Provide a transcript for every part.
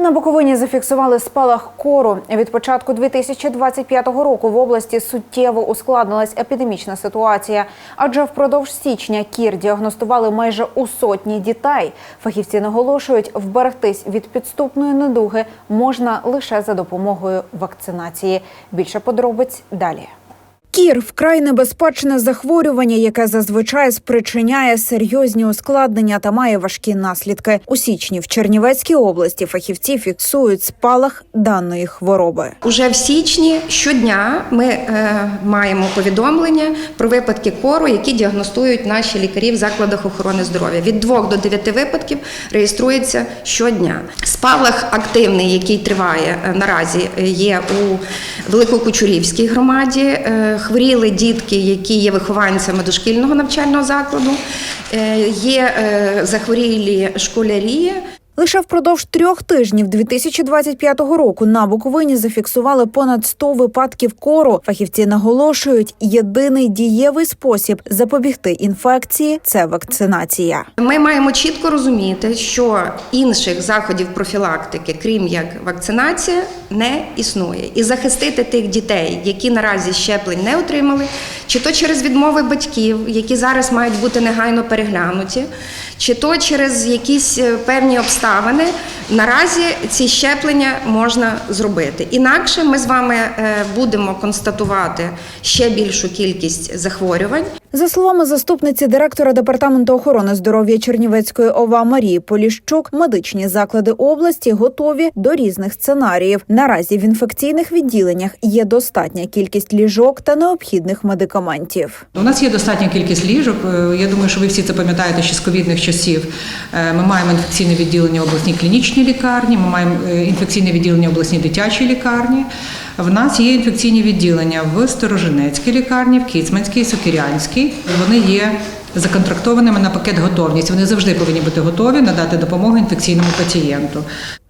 На Буковині зафіксували спалах кору. Від початку 2025 року в області суттєво ускладнилась епідемічна ситуація, адже впродовж січня кір діагностували майже у сотні дітей. Фахівці наголошують, вберегтись від підступної недуги можна лише за допомогою вакцинації. Більше подробиць далі. Кір вкрай небезпечне захворювання, яке зазвичай спричиняє серйозні ускладнення та має важкі наслідки. У січні в Чернівецькій області фахівці фіксують спалах даної хвороби. Уже в січні щодня ми е, маємо повідомлення про випадки кору, які діагностують наші лікарі в закладах охорони здоров'я. Від 2 до 9 випадків реєструється щодня. Спалах активний, який триває е, наразі, е, є у Великокучурівській громаді. Е, Хворіли дітки, які є вихованцями дошкільного навчального закладу. Е, Є е, захворілі школярі. Лише впродовж трьох тижнів 2025 року на Буковині зафіксували понад 100 випадків кору. Фахівці наголошують, єдиний дієвий спосіб запобігти інфекції це вакцинація. Ми маємо чітко розуміти, що інших заходів профілактики, крім як вакцинація, не існує. І захистити тих дітей, які наразі щеплень не отримали, чи то через відмови батьків, які зараз мають бути негайно переглянуті, чи то через якісь е, певні обставини. Наразі ці щеплення можна зробити. Інакше ми з вами е, будемо констатувати ще більшу кількість захворювань. За словами заступниці директора департаменту охорони здоров'я Чернівецької ОВА Марії Поліщук, медичні заклади області готові до різних сценаріїв. Наразі в інфекційних відділеннях є достатня кількість ліжок та необхідних медикаментів. У нас є достатня кількість ліжок. Е, Я думаю, що ви всі це пам'ятаєте ще з ковідних часів. Е, Ми маємо інфекційне відділення обласній клінічній лікарні, ми маємо е, інфекційне відділення обласній дитячій лікарні. В нас є інфекційні відділення в Сторожинецькій лікарні, в Кіцманській, Сокирянській. Вони є законтрактованими на пакет готовність. Вони завжди повинні бути готові надати допомогу інфекційному пацієнту.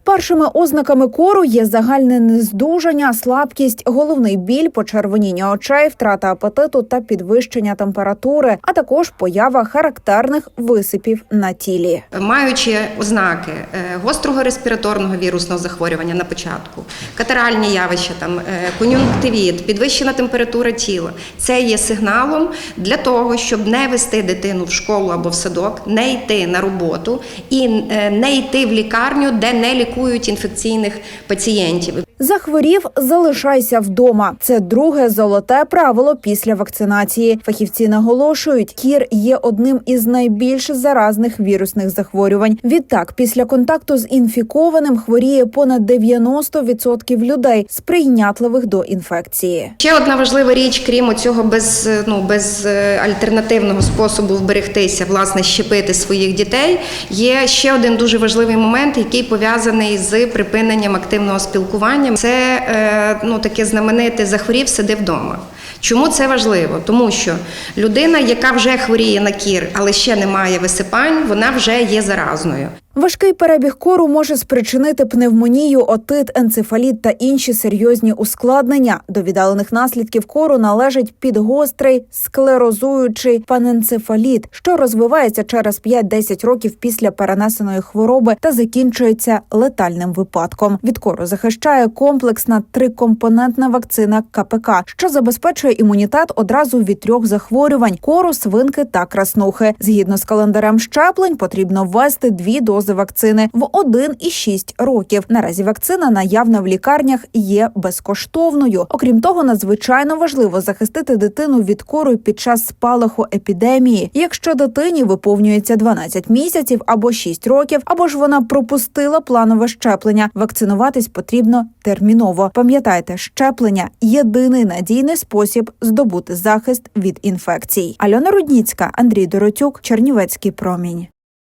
Першими ознаками кору є загальне нездужання, слабкість, головний біль, почервоніння очей, втрата апетиту та підвищення температури, а також поява характерних висипів на тілі. Маючи ознаки е, гострого респіраторного вірусного захворювання на початку, катаральні явища, там е, кон'юнктивіт, підвищена температура тіла, це є сигналом для того, щоб не вести дитину в школу або в садок, не йти на роботу і е, не йти в лікарню, де не лікують інфекційних пацієнтів. Захворів, залишайся вдома. Це друге золоте правило після вакцинації. Фахівці наголошують, кір є одним із найбільш заразних вірусних захворювань. Відтак, після контакту з інфікованим хворіє понад 90% людей, сприйнятливих до інфекції. Ще одна важлива річ, крім цього без, ну, без е, альтернативного способу вберегтися, власне, щепити своїх дітей. Є ще один дуже важливий момент, який пов'язаний з припиненням активного спілкування. Це е, ну, таке знамените захворів, сиди вдома. Чому це важливо? Тому що людина, яка вже хворіє на кір, але ще не має висипань, вона вже є заразною. Важкий перебіг кору може спричинити пневмонію, отит, енцефаліт та інші серйозні ускладнення. До віддалених наслідків кору належить підгострий склерозуючий паненцефаліт, що розвивається через 5-10 років після перенесеної хвороби та закінчується летальним випадком. Від кору захищає комплексна трикомпонентна вакцина КПК, що забезпечує імунітет одразу від трьох захворювань: кору, свинки та краснухи. Згідно з календарем щеплень, потрібно ввести дві дози вакцини в 1 і 6 років. Наразі вакцина наявна в лікарнях є безкоштовною. Окрім того, надзвичайно важливо захистити дитину від кору під час спалаху епідемії. Якщо дитині виповнюється 12 місяців або 6 років, або ж вона пропустила планове щеплення, вакцинуватись потрібно терміново. Пам'ятайте, щеплення єдиний надійний спосіб здобути захист від інфекцій. Альона Рудніцька, Андрій Доротюк, Чернівецький промінь.